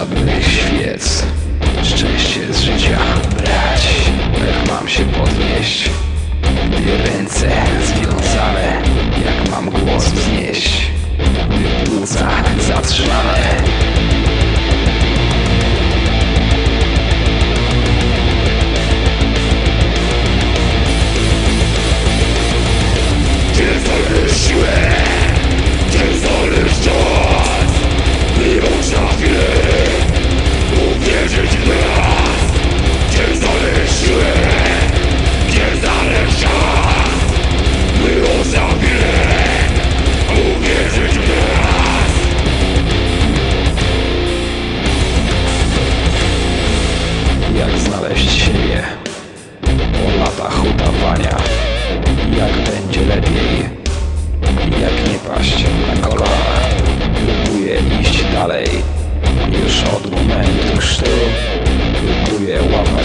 żadnych świec. Szczęście z życia brać. Jak mam się podnieść.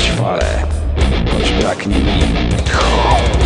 fale, choć braknie mi.